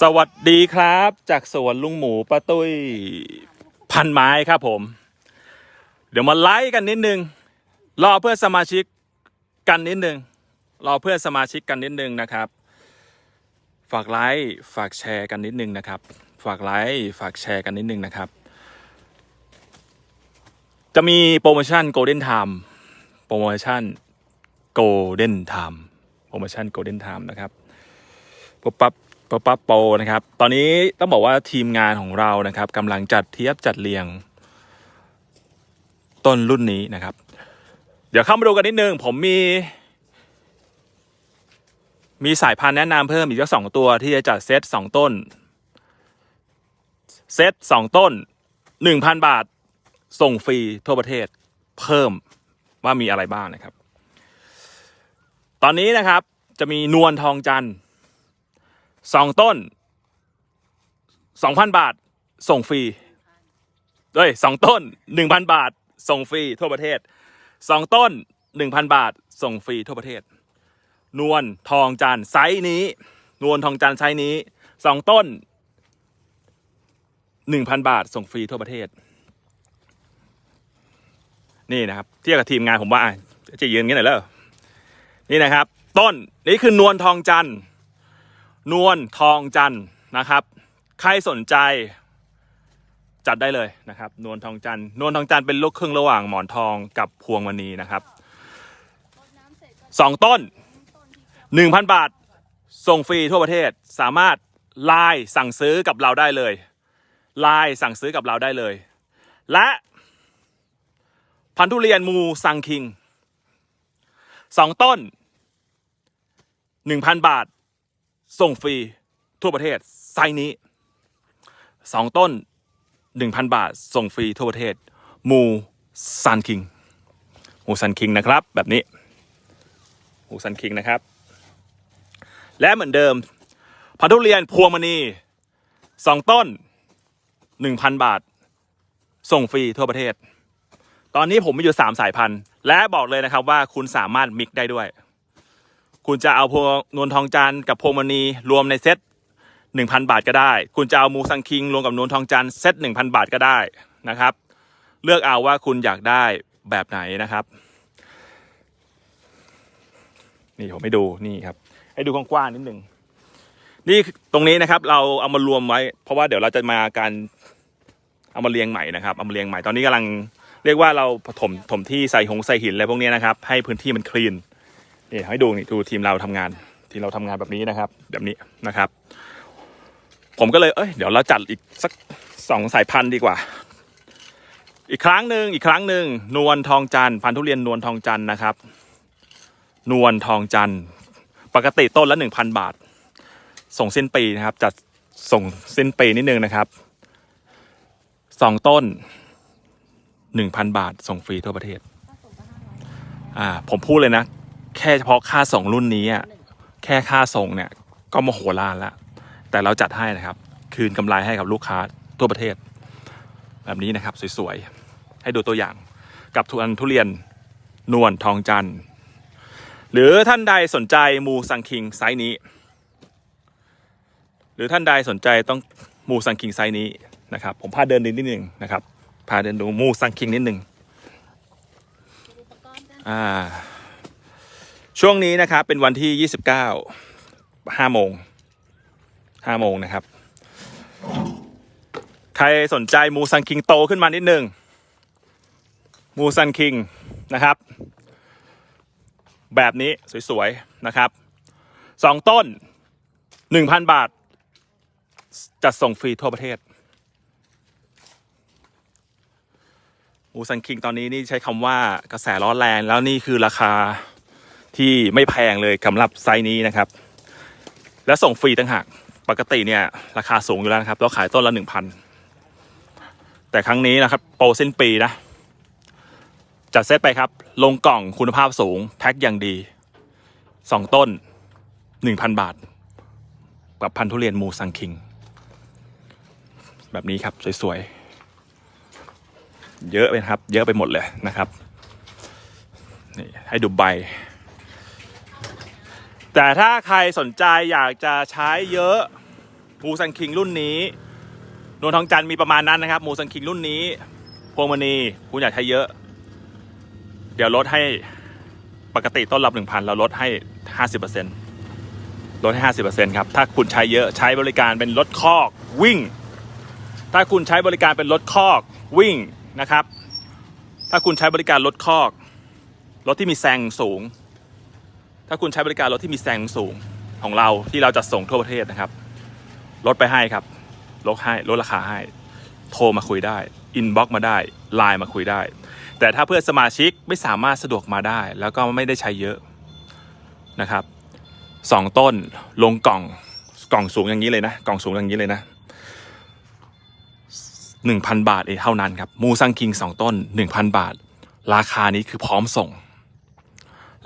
สวัสดีครับ จากสวนลุงหมูป้าตุ้ยพันไม้ครับผม เดี๋ยวมาไลฟ์กันนิดนึง รอเพื่อสมาชิกกันนิดนึง รอเพื่อสมาชิกกันนิดนึงนะครับ ฝากไลค์ฝากแชร์กันนิดนึงนะครับ ฝากไลค์ฝากแชร์กันนิดนึงนะครับ จะมีโปรโมชั่น Golden Time โปรโมชั่น Golden Time โปรโมชั่น Golden Time นะครับปุ๊บปั๊บ ปุ๊บปั๊บโปนะครับ ตอนนี้ต้องบอกว่าทีมงานของเรานะครับกำลังจัดเทียบจัดเรียง ต้นรุ่นนี้นะครับ เดี๋ยวเข้ามาดูกันนิดนึง ผมมี มีสายพันธุ์แนะนำเพิ่มอีกสักสองตัวที่จะจัดเซตสองต้น เซตสองต้นหนึ่งพันบาท ส่งฟรีทั่วประเทศ เพิ่มว่ามีอะไรบ้างนะครับ ตอนนี้นะครับจะมีนวลทองจันทร์ สองต้นสองพันบาท ส่งฟรีเอ้ยสองต้นหนึ่งพันบาท ส่งฟรีทั่วประเทศสองต้นหนึ่งพันบาท ส่งฟรีทั่วประเทศ นวลทองจันไซส์นี้ นวลทองจันไซส์นี้สองต้นหนึ่งพันบาท ส่งฟรีทั่วประเทศ นี่นะครับ เทียบกับทีมงานผมว่าจะยืนงี้หน่อยแล้วนี่นะครับ ต้นนี่คือนวลทองจันทร์ นวลทองจันนะครับ ใครสนใจ จัดได้เลยนะครับ นวลทองจันนวลทองจันเป็นลูกครึ่งระหว่างหมอนทองกับพวงมณีนะครับสองต้นหนึ่งพันบาท ส่งฟรีทั่วประเทศสามารถไลน์สั่งซื้อกับเราได้เลยไลน์สั่งซื้อกับเราได้เลย และพันธุ์ทุเรียนมูซังคิงสองต้นหนึ่งพันบาท ส่งฟรีทั่วประเทศไซนี้สองต้นหนึ่งพันบาท ส่งฟรีทั่วประเทศ มูซันคิง มูซันคิงนะครับ แบบนี้ มูซันคิงนะครับ และเหมือนเดิมพันธุ์ทุเรียนพวงมณีสองต้นหนึ่งพันบาท ส่งฟรีทั่วประเทศ ตอนนี้ผมมีอยู่สามสายพันธุ์ และบอกเลยนะครับว่าคุณสามารถมิกได้ด้วย คุณจะเอาพวงนวลทองจันทร์กับพวงมณีรวมในเซตหนึ่งพันบาทก็ได้ คุณจะเอามูซังคิงรวมกับนวลทองจันทร์เซตหนึ่งพันบาทก็ได้นะครับ เลือกเอาว่าคุณอยากได้แบบไหนนะครับ นี่ผมให้ดูนี่ครับ ให้ดูกว้างๆนิดหนึ่งนี่ตรงนี้นะครับ เราเอามารวมไว้ เพราะว่าเดี๋ยวเราจะมาการเอามาเรียงใหม่นะครับเอามาเรียงใหม่ตอนนี้กำลังเรียกว่าเราถมถมที่ใส่หงใส่หินอะไรพวกนี้นะครับ ให้พื้นที่มันคลีน นี่ให้ดูนี่ดูทีมเราทำงาน ทีมเราทำงานแบบนี้นะครับ แบบนี้นะครับ ผมก็เลยเอ้ยเดี๋ยวเราจัดอีกสักสองสายพันธุ์ดีกว่า อีกครั้งหนึ่งอีกครั้งหนึ่งนวลทองจันทร์พันธุ์ทุเรียนนวลทองจันทร์นะครับ นวลทองจันทร์ปกติต้นละหนึ่งพันบาท ส่งสิ้นปีนะครับจัดส่งสิ้นปีนิดนึงนะครับสองต้นหนึ่งพันบาทส่งฟรีทั่วประเทศ อ่า ผมพูดเลยนะ แค่เฉพาะค่าส่งรุ่นนี้อะแค่ค่าส่งเนี่ยก็มโหฬารล้วแต่เราจัดให้นะครับ คืนกำไรให้กับลูกค้าทั่วประเทศ แบบนี้นะครับสวยๆ ให้ดูตัวอย่างกับทุนทุเรียนนวลทองจันทร์หรือท่านใดสนใจมูซังคิงไซส์นี้ หรือท่านใดสนใจต้องมูซังคิงไซส์นี้นะครับผมพาเดินนิดนึงนะครับพาเดินดูมูซังคิงนิดหนึ่งอ่า ช่วงนี้นะครับเป็นวันที่ยี่สิบเก้าห้าโมงห้าโมงนะครับ ใครสนใจมูซันคิงโตขึ้นมานิดหนึ่งมูซันคิงนะครับ แบบนี้สวยๆนะครับสองต้นหนึ่งพันบาท จัดส่งฟรีทั่วประเทศ มูซันคิงตอนนี้นี่ใช้คำว่ากระแสร้อนแรงแล้วนี่คือราคา ที่ไม่แพงเลยสำหรับไซส์นี้นะครับ และส่งฟรีต่างหากปกติเนี่ยราคาสูงอยู่แล้วนะครับ เราขายต้นละหนึ่งพันแต่ครั้งนี้นะครับ โปรสิ้นปีนะ จัดเซตไปครับ ลงกล่องคุณภาพสูง แพ็คอย่างดีสองต้นหนึ่งพันบาท กับพันธุ์ทุเรียนมูซังคิง แบบนี้ครับสวยๆ เยอะไปนครับ เยอะไปหมดเลยนะครับนี่ให้ดูใบ แต่ถ้าใครสนใจอยากจะใช้เยอะมูซันคิงรุ่นนี้นวลทองจันมีประมาณนั้นนะครับมูซันคิงรุ่นนี้ พวงมณีคุณอยากใช้เยอะ เดี๋ยวลดให้ปกติต้นรับหนึ่งพันเราลดให้ห้าสิบเปอร์เซ็นลดให้ห้าสิบเปอร์เซ็นครับ ถ้าคุณใช้เยอะใช้บริการเป็นรถคอกวิ่ง ถ้าคุณใช้บริการเป็นรถคอกวิ่งนะครับ ถ้าคุณใช้บริการรถคอกรถที่มีแซงสูง ถ้าคุณใช้บริการรถที่มีแซงสูงของเราที่เราจะส่งทั่วประเทศนะครับ ลดไปให้ครับ ลดให้ลดราคาให้ โทรมาคุยได้ อินบ็อกมาได้ ไลน์มาคุยได้ แต่ถ้าเพื่อนสมาชิกไม่สามารถสะดวกมาได้ แล้วก็ไม่ได้ใช้เยอะนะครับสองต้นลงกล่องกล่องสูงอย่างนี้เลยนะ กล่องสูงอย่างนี้เลยนะหนึ่งพันบาทเองเท่านั้นครับ มูซังคิงสองต้นหนึ่งพันบาท ราคานี้คือพร้อมส่ง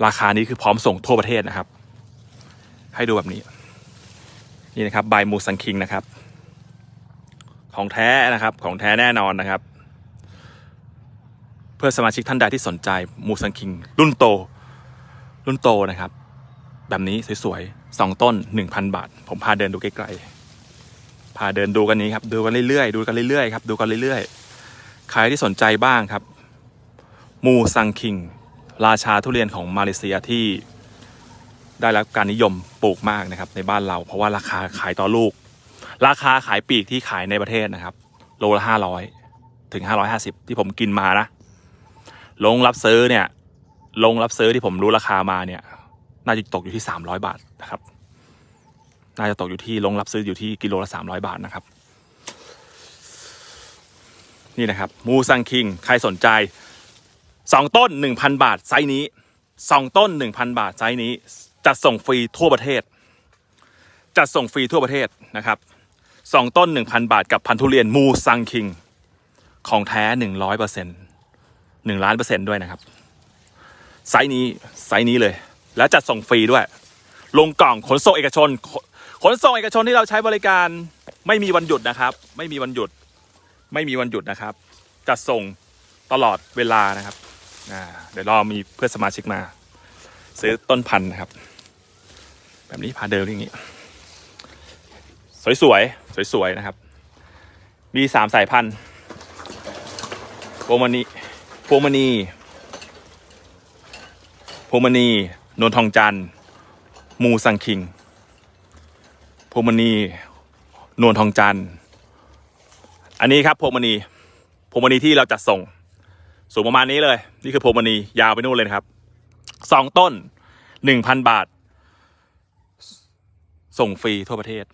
ราคานี้คือพร้อมส่งทั่วประเทศนะครับ ให้ดูแบบนี้ นี่นะครับใบมูซังคิงนะครับ ของแท้นะครับของแท้แน่นอนนะครับ เพื่อสมาชิกท่านใดที่สนใจมูซังคิง รุ่นโต รุ่นโตนะครับ แบบนี้สวยๆสองต้นหนึ่งพันบาท ผมพาเดินดูใกล้ๆพาเดินดูกันนี้ครับ ดูกันเรื่อยๆดูกันเรื่อยๆครับดูกันเรื่อยๆใครที่สนใจบ้างครับ มูซังคิง ราชาทุเรียนของมาเลเซียที่ได้รับการนิยมปลูกมากนะครับในบ้านเรา เพราะว่าราคาขายต่อลูก ราคาขายปีกที่ขายในประเทศนะครับ โลละห้าร้อยถึงห้าร้อยห้าสิบที่ผมกินมานะลงรับซื้อเนี่ย ลงรับซื้อที่ผมรู้ราคามาเนี่ย น่าจะตกอยู่ที่สามร้อยบาทนะครับ น่าจะตกอยู่ที่ลงรับซื้ออยู่ที่กิโลละสามร้อยบาทนะครับ นี่นะครับ มูซังคิง ใครสนใจ สองต้นหนึ่งพันบาทไซส์นี้สองต้นหนึ่งพันบาทไซส์นี้จัดส่งฟรีทั่วประเทศ จัดส่งฟรีทั่วประเทศนะครับสองต้นหนึ่งพันบาทกับพันธุเรียนมูซังคิง ของแท้หนึ่งร้อยเปอร์เซ็นต์หนึ่งล้านเปอร์เซ็นต์ด้วยนะครับไซส์นี้ไซส์นี้เลย แล้วจัดส่งฟรีด้วย ลงกล่องขนส่งเอกชน ขนส่งเอกชนที่เราใช้บริการไม่มีวันหยุดนะครับ ไม่มีวันหยุด ไม่มีวันหยุดนะครับ จัดส่งตลอดเวลานะครับ เดี๋ยวรอมีเพื่อนสมาชิกมา ซื้อต้นพันธุ์นะครับ แบบนี้พาเดินอย่างนี้ สวยๆสวยๆนะครับ มีสามสายพันธุ์พวงมณีพวงมณีพวงมณีนวลทองจันทร์มูซังคิงพวงมณีนวลทองจันทร์อันนี้ครับพวงมณีพวงมณีที่เราจัดส่ง สูงประมาณนี้เลย นี่คือพวงมณียาวไปนู่นเลยนะครับสองต้นหนึ่งพันบาท ส่งฟรีทั่วประเทศ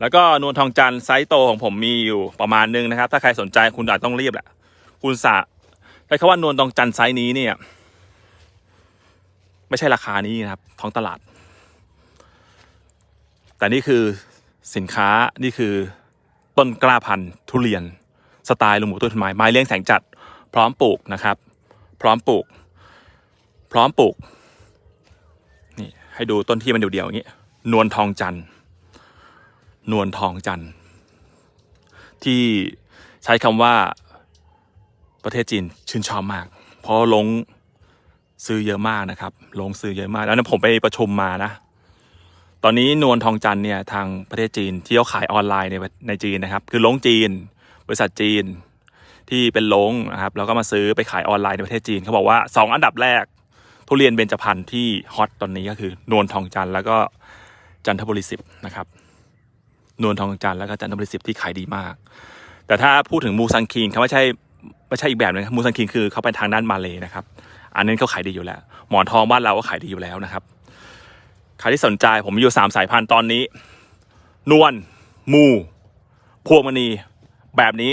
แล้วก็นวลทองจันทร์ไซส์โตของผมมีอยู่ประมาณนึงนะครับ ถ้าใครสนใจคุณอาจต้องรีบแหละ คุณสะใช้คำว่านวลทองจันทร์ไซส์นี้เนี่ย ไม่ใช่ราคานี้นะครับ ท้องตลาด แต่นี่คือสินค้านี่คือต้นกล้าพันธุ์ทุเรียน สไตล์ลุงหมูต้นไม้ไม้เลี้ยงแสงจัด พร้อมปลูกนะครับ พร้อมปลูก พร้อมปลูกนี่ให้ดูต้นที่มันเดียวๆอย่างนี้ นวลทองจันทร์นวลทองจันทร์ที่ใช้คำว่าประเทศจีนชื่นชอบมาก เพราะลงซื้อเยอะมากนะครับ ลงซื้อเยอะมาก แล้วนั้นผมไปประชุมมานะ ตอนนี้นวลทองจันทร์เนี่ยทางประเทศจีนที่เขาขายออนไลน์ในในจีนนะครับ คือลงจีน บริษัทจีนที่เป็นลงนะครับแล้วก็มาซื้อไปขายออนไลน์ในประเทศจีนเขาบอกว่าสองอันดับแรก ทุเรียนเบญจพรรณที่ฮอตตอนนี้ก็คือนวลทองจันทร์แล้วก็จันทบุรีสิบนะครับนวลทองจันทร์แล้วก็จันทบุรีสิบที่ขายดีมาก แต่ถ้าพูดถึงมูซังคิงเขาไม่ใช่ไม่ใช่อีกแบบนึงมูซังคิงคือเขาไปทางด้านมาเลยนะครับ อันนั้นเขาขายดีอยู่แล้ว หมอนทองบ้านเราก็ขายดีอยู่แล้วนะครับใครที่สนใจผมมีอยู่สามสายพันธุ์ตอนนี้ นวลมู พวงมณี แบบนี้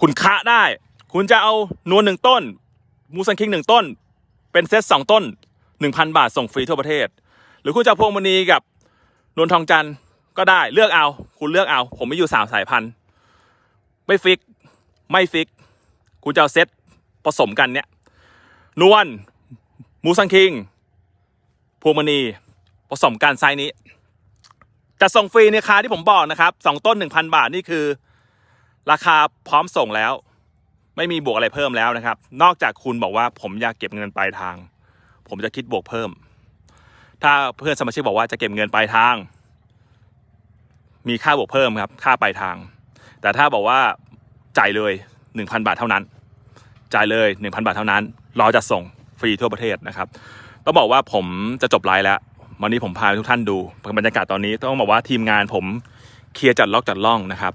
คุณคะได้ คุณจะเอานวลหนึ่งต้น มูซังคิงหนึ่งต้น เป็นเซตสองต้นหนึ่งพันบาทส่งฟรีทั่วประเทศ หรือคุณจะเอาพวงมณีกับนวลทองจันทร์ก็ได้เลือกเอา คุณเลือกเอา ผมไมีอยู่สามสายพันธุ์ไม่ฟิก ไม่ฟิก คุณจะเอาเซตผสมกันเนี่ยนวลมูซังคิง พวงมณีผสมกันไซนี้จะส่งฟรีในราคาที่ผมบอกนะครับสองต้นหนึ่งพันบาทนี่คือ ราคาพร้อมส่งแล้ว ไม่มีบวกอะไรเพิ่มแล้วนะครับ นอกจากคุณบอกว่าผมอยากเก็บเงินปลายทาง ผมจะคิดบวกเพิ่ม ถ้าเพื่อนสมาชิกบอกว่าจะเก็บเงินปลายทาง มีค่าบวกเพิ่มครับ ค่าปลายทาง แต่ถ้าบอกว่าจ่ายเลย 1,000 บาทเท่านั้น จ่ายเลย 1,000 บาทเท่านั้นราจะส่งฟรีทั่วประเทศนะครับต้องบอกว่าผมจะจบไลฟ์แล้ววันนี้ผมพาทุกท่านดูบรรยากาศตอนนี้ต้องบอกว่าทีมงานผมเคลียร์จัดล็อกจัดล่องนะครับ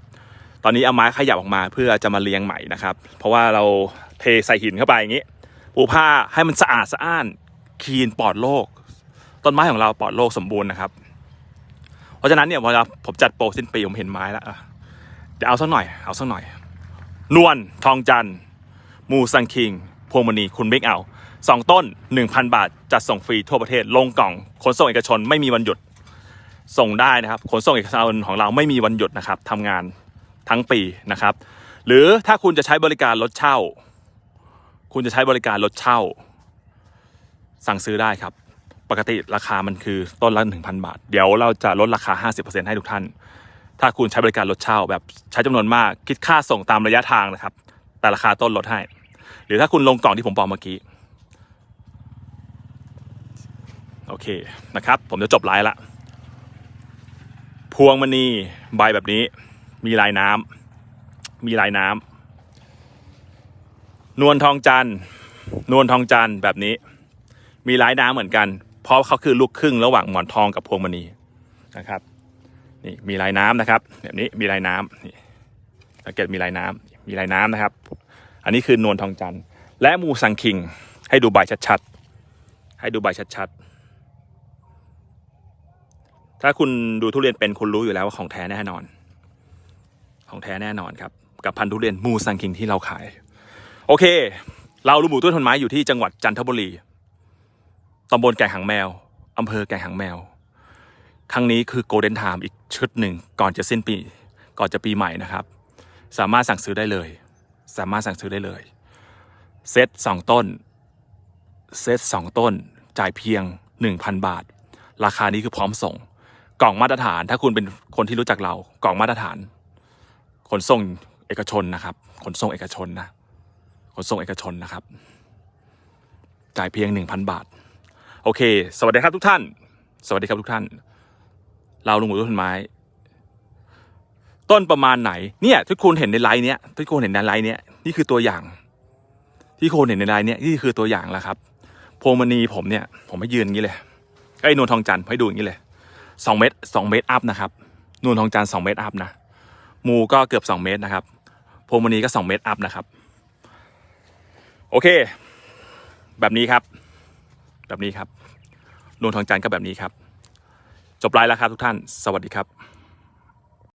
ตอนนี้เอาไม้ขยับออกมาเพื่อจะมาเลี้ยงใหม่นะครับ เพราะว่าเราเทใส่หินเข้าไปอย่างนี้ปูผ้าให้มันสะอาดสะอ้านคลีนปลอดโรคต้นไม้ของเราปลอดโรคสมบูรณ์นะครับ เพราะฉะนั้นเนี่ยเวลาผมจัดโปรสิ้นปีผมเห็นไม้แล้วอะเดี๋ยวเอาสักหน่อยเอาสักหน่อย นวลทองจันทร์มูซังคิง พวงมณีคุณบิ๊กเอาสองต้น 1,000 บาท จัดส่งฟรีทั่วประเทศลงกล่องขนส่งเอกชนไม่มีวันหยุดส่งได้นะครับขนส่งเอกชนของเราไม่มีวันหยุดนะครับทำงาน ทั้งปีนะครับ หรือถ้าคุณจะใช้บริการรถเช่า คุณจะใช้บริการรถเช่า สั่งซื้อได้ครับ ปกติราคามันคือต้นละ1,000 บาท เดี๋ยวเราจะลดราคา 50%ให้ทุกท่าน ถ้าคุณใช้บริการรถเช่า แบบใช้จำนวนมากคิดค่าส่งตามระยะทางนะครับ แต่ราคาต้นลดให้ หรือถ้าคุณลงกล่องที่ผมบอกเมื่อกี้โอเคนะครับ ผมจะจบไลฟ์ละ พวงมณีใบแบบนี้ มีลายน้ำมีลายน้ำนวลทองจันทร์นวลทองจันทร์แบบนี้ มีลายน้ำเหมือนกัน เพราะเขาคือลูกครึ่งระหว่างหมอนทองกับพวงมณีนะครับนี่มีลายน้ำนะครับ แบบนี้มีลายน้ำนี่สังเกตมีลายน้ำมีลายน้ำนะครับ อันนี้คือนวลทองจันทร์และมูซังคิง ให้ดูใบชัดๆให้ดูใบชัดๆถ้าคุณดูทุเรียนเป็นคุณรู้อยู่แล้วว่าของแท้แน่นอน ของแท้แน่นอนครับ กับพันธุ์ทุเรียนมูซังคิงที่เราขาย โอเค เราลูหมูต้นทนไม้อยู่ที่จังหวัดจันทบุรีตำบลแก่งหางแมวอำเภอแก่งหางแมว ครั้งนี้คือโกลเด้นไทม์อีกชุดหนึ่งก่อนจะสิ้นปี ก่อนจะปีใหม่นะครับ สามารถสั่งซื้อได้เลย สามารถสั่งซื้อได้เลยเซตสองต้นเซตสองต้น จ่ายเพียง 1,000 บาท ราคานี้คือพร้อมส่ง กล่องมาตรฐาน ถ้าคุณเป็นคนที่รู้จักเรา กล่องมาตรฐาน ขนส่งเอกชนนะครับ ขนส่งเอกชนนะ ขนส่งเอกชนนะครับ จ่ายเพียง 1,000 บาท โอเค สวัสดีครับทุกท่าน สวัสดีครับทุกท่าน เราลุงหมูต้นไม้ ต้นประมาณไหน เนี่ยที่คุณเห็นในไลน์เนี้ยที่คุณเห็นในไลน์เนี้ยนี่คือตัวอย่าง ที่คุณเห็นในไลน์เนี้ยนี่คือตัวอย่างแล้วครับ พวงมณีผมเนี่ย ผมให้ยืนอย่างนี้เลยไอ้นวลทองจันทร์ให้ดูอย่างนี้เลยสองเมตรสองเมตรอัพนะครับนวลทองจันทร์สองเมตรอัพนะ มูก็เกือบสองเมตรนะครับพวงมณีก็สองเมตรอัพนะครับ โอเค แบบนี้ครับ แบบนี้ครับนวลทองจันทร์ก็แบบนี้ครับ จบไลฟ์แล้วครับทุกท่าน สวัสดีครับ